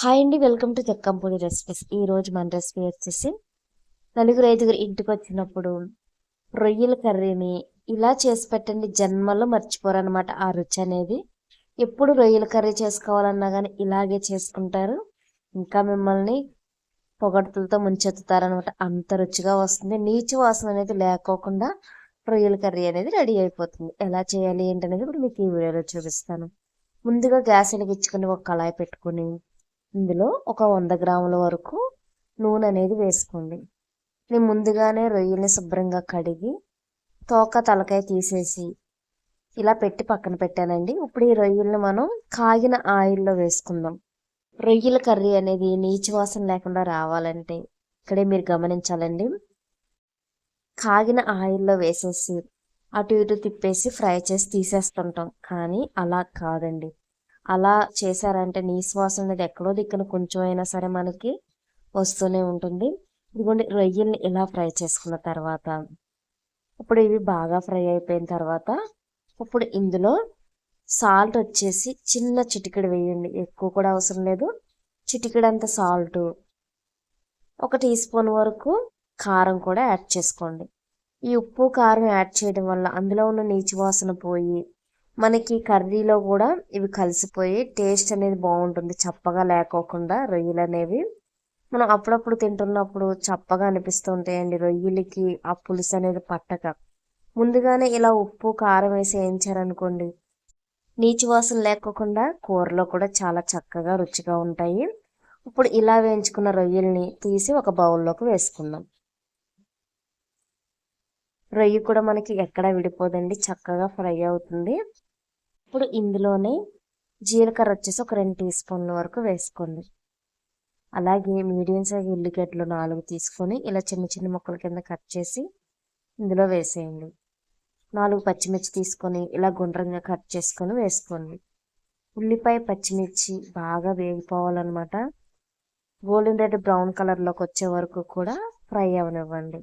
Hi అండి welcome to తెక్కంపూడి recipes. ఈ రోజు మన రెసిపీ వచ్చేసి నలుగురు ఐదుగురు ఇంటికి వచ్చినప్పుడు రొయ్యల కర్రీని ఇలా చేసి పెట్టండి జన్మలో మర్చిపోరనమాట ఆ రుచి అనేది. ఎప్పుడు రొయ్యల కర్రీ చేసుకోవాలన్నా కానీ ఇలాగే చేసుకుంటారు. ఇంకా మిమ్మల్ని పొగడుతులతో ముంచెత్తుతారనమాట అంత రుచిగా వస్తుంది. నీచు వాసన అనేది లేకోకుండా రొయ్యల కర్రీ అనేది రెడీ అయిపోతుంది. ఎలా చేయాలి ఏంటనేది ఇప్పుడు మీకు ఈ వీడియోలో చూపిస్తాను. ముందుగా గ్యాస్ వెలిగించుకొని ఒక కళాయి పెట్టుకొని ఇందులో ఒక వంద గ్రాముల వరకు నూనె అనేది వేసుకోండి. నేను ముందుగానే రొయ్యల్ని శుభ్రంగా కడిగి తోక తలకాయ తీసేసి ఇలా పెట్టి పక్కన పెట్టానండి. ఇప్పుడు ఈ రొయ్యల్ని మనం కాగిన ఆయిల్లో వేసుకుందాం. రొయ్యల కర్రీ అనేది నీచు వాసన లేకుండా రావాలంటే ఇక్కడే మీరు గమనించాలండి. కాగిన ఆయిల్లో వేసేసి అటు ఇటు తిప్పేసి ఫ్రై చేసి తీసేస్తుంటాం. కానీ అలా కాదండి. అలా చేశారంటే నీ శ్వాస అనేది ఎక్కడో దిక్కున కొంచెం అయినా సరే మనకి వస్తూనే ఉంటుంది. ఇదిగోండి రొయ్యల్ని ఇలా ఫ్రై చేసుకున్న తర్వాత ఇప్పుడు ఇవి బాగా ఫ్రై అయిపోయిన తర్వాత ఇప్పుడు ఇందులో సాల్ట్ వచ్చేసి చిన్న చిటికెడు వేయండి. ఎక్కువ కూడా అవసరం లేదు. చిటికెడంత సాల్ట్ ఒక టీ స్పూన్ వరకు కారం కూడా యాడ్ చేసుకోండి. ఈ ఉప్పు కారం యాడ్ చేయడం వల్ల అందులో ఉన్న నీచు వాసన పోయి మనకి కర్రీలో కూడా ఇవి కలిసిపోయి టేస్ట్ అనేది బాగుంటుంది. చప్పగా లేకోకుండా రొయ్యలు అనేవి. మనం అప్పుడప్పుడు తింటున్నప్పుడు చప్పగా అనిపిస్తూ ఉంటాయండి రొయ్యలకి ఆ పులుసు అనేది పట్టక. ముందుగానే ఇలా ఉప్పు కారం వేసి వేయించారనుకోండి నీచు వాసన లేకోకుండా కూరలో కూడా చాలా చక్కగా రుచిగా ఉంటాయి. ఇప్పుడు ఇలా వేయించుకున్న రొయ్యల్ని తీసి ఒక బౌల్లోకి వేసుకుందాం. రొయ్య కూడా మనకి ఎక్కడా విడిపోదండి. చక్కగా ఫ్రై అవుతుంది. ఇప్పుడు ఇందులోనే జీలకర్ర వచ్చేసి ఒక రెండు టీ స్పూన్ల వరకు వేసుకోండి. అలాగే మీడియం సైజ్ ఉల్లిగడ్డలు నాలుగు తీసుకొని ఇలా చిన్న చిన్న ముక్కల కింద కట్ చేసి ఇందులో వేసేయండి. నాలుగు పచ్చిమిర్చి తీసుకొని ఇలా గుండ్రంగా కట్ చేసుకొని వేసుకోండి. ఉల్లిపాయ పచ్చిమిర్చి బాగా వేగిపోవాలన్నమాట. గోల్డెన్ రెడ్ బ్రౌన్ కలర్లోకి వచ్చే వరకు కూడా ఫ్రై అవనివ్వండి.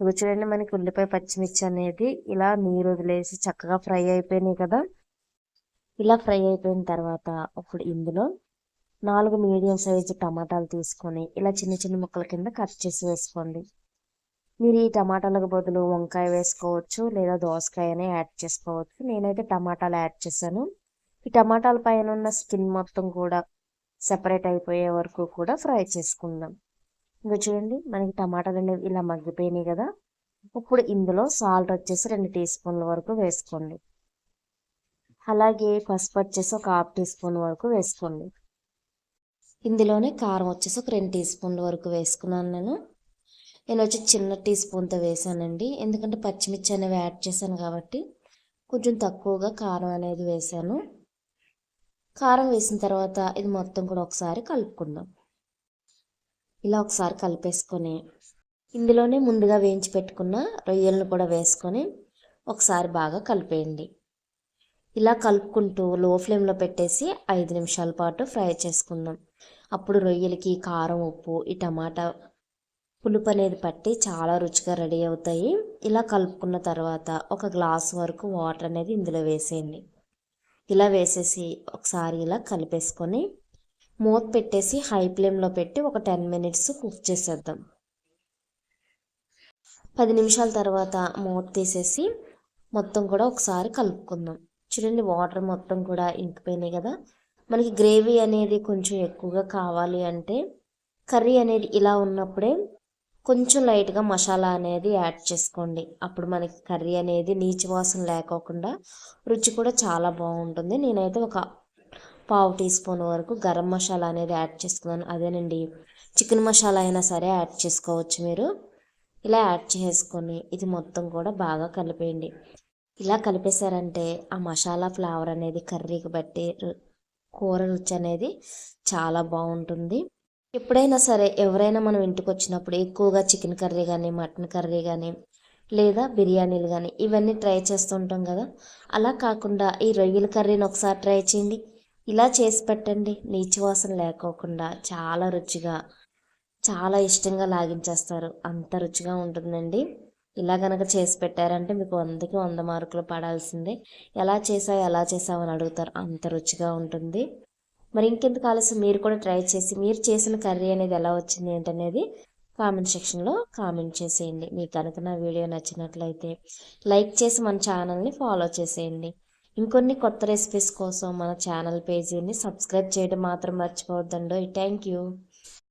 ఇవి చూడండి మనకి ఉల్లిపాయ పచ్చిమిర్చి అనేది ఇలా నీరు వదిలేసి చక్కగా ఫ్రై అయిపోయినాయి కదా. ఇలా ఫ్రై అయిపోయిన తర్వాత ఇప్పుడు ఇందులో నాలుగు మీడియం సైజు టమాటాలు తీసుకొని ఇలా చిన్న చిన్న ముక్కల కింద కట్ చేసి వేసుకోండి. మీరు ఈ టమాటాలకు బదులు వంకాయ వేసుకోవచ్చు లేదా దోసకాయనే యాడ్ చేసుకోవచ్చు. నేనైతే టమాటాలు యాడ్ చేశాను. ఈ టమాటాల పైన ఉన్న స్కిన్ మొత్తం కూడా సెపరేట్ అయిపోయే వరకు కూడా ఫ్రై చేసుకుందాం. ఇంకా చూడండి మనకి టమాటాలు అనేవి ఇలా మగ్గిపోయినాయి కదా. ఇప్పుడు ఇందులో సాల్ట్ వచ్చేసి రెండు టీ స్పూన్ల వరకు వేసుకోండి. అలాగే పసుపు వచ్చేసి ఒక హాఫ్ టీ స్పూన్ వరకు వేసుకోండి. ఇందులోనే కారం వచ్చేసి ఒక రెండు టీ స్పూన్ల వరకు వేసుకున్నాను నేను. నేను వచ్చి చిన్న టీ స్పూన్తో వేసానండి. ఎందుకంటే పచ్చిమిర్చి అనేవి యాడ్ చేశాను కాబట్టి కొంచెం తక్కువగా కారం అనేది వేసాను. కారం వేసిన తర్వాత ఇది మొత్తం కూడా ఒకసారి కలుపుకుందాం. ఇలా ఒకసారి కలిపేసుకొని ఇందులోనే ముందుగా వేయించి పెట్టుకున్న రొయ్యలను కూడా వేసుకొని ఒకసారి బాగా కలిపేయండి. ఇలా కలుపుకుంటూ లో ఫ్లేమ్లో పెట్టేసి ఐదు నిమిషాల పాటు ఫ్రై చేసుకుందాం. అప్పుడు రొయ్యలకి కారం ఉప్పు ఈ టమాటా పులుపు అనేది పట్టి చాలా రుచిగా రెడీ అవుతాయి. ఇలా కలుపుకున్న తర్వాత ఒక గ్లాస్ వరకు వాటర్ అనేది ఇందులో వేసేయండి. ఇలా వేసేసి ఒకసారి ఇలా కలిపేసుకొని మూత పెట్టేసి హై ఫ్లేమ్లో పెట్టి ఒక టెన్ మినిట్స్ కుక్ చేసేద్దాం. పది నిమిషాల తర్వాత మూత తీసేసి మొత్తం కూడా ఒకసారి కలుపుకుందాం. చూడండి వాటర్ మొత్తం కూడా ఇంకిపోయినాయి కదా. మనకి గ్రేవీ అనేది కొంచెం ఎక్కువగా కావాలి అంటే కర్రీ అనేది ఇలా ఉన్నప్పుడే కొంచెం లైట్గా మసాలా అనేది యాడ్ చేసుకోండి. అప్పుడు మనకి కర్రీ అనేది నీచు వాసన లేకోకుండా రుచి కూడా చాలా బాగుంటుంది. నేనైతే ఒక పావు టీ స్పూన్ వరకు గరం మసాలా అనేది యాడ్ చేసుకున్నాను. అదేనండి చికెన్ మసాలా అయినా సరే యాడ్ చేసుకోవచ్చు మీరు. ఇలా యాడ్ చేసుకొని ఇది మొత్తం కూడా బాగా కలిపేయండి. ఇలా కలిపేశారంటే ఆ మసాలా ఫ్లేవర్ అనేది కర్రీకి బట్టి కూర రుచి అనేది చాలా బాగుంటుంది. ఎప్పుడైనా సరే ఎవరైనా మనం ఇంటికి వచ్చినప్పుడు ఎక్కువగా చికెన్ కర్రీ కానీ మటన్ కర్రీ కానీ లేదా బిర్యానీలు కానీ ఇవన్నీ ట్రై చేస్తుంటాం కదా. అలా కాకుండా ఈ రొయ్యల కర్రీని ఒకసారి ట్రై చేయండి. ఇలా చేసి పెట్టండి. నీచు వాసన లేకోకుండా చాలా రుచిగా చాలా ఇష్టంగా లాగించేస్తారు. అంత రుచిగా ఉంటుందండి. ఇలా కనుక చేసి పెట్టారంటే మీకు వందకి వంద మార్కులు పడాల్సిందే. ఎలా చేసావు ఎలా చేసావు అని అడుగుతారు. అంత రుచిగా ఉంటుంది. మరి ఇంకెందుకు ఆలస్యం? మీరు కూడా ట్రై చేసి మీరు చేసిన కర్రీ అనేది ఎలా వచ్చింది ఏంటనేది కామెంట్ సెక్షన్లో కామెంట్ చేసేయండి. మీకు కనుక నా వీడియో నచ్చినట్లయితే లైక్ చేసి మన ఛానల్ని ఫాలో చేసేయండి. ఇంకొన్ని కొత్త రెసిపీస్ కోసం మన ఛానల్ పేజీని సబ్స్క్రైబ్ చేయడం మాత్రం మర్చిపోవద్దండి థ్యాంక్ యూ.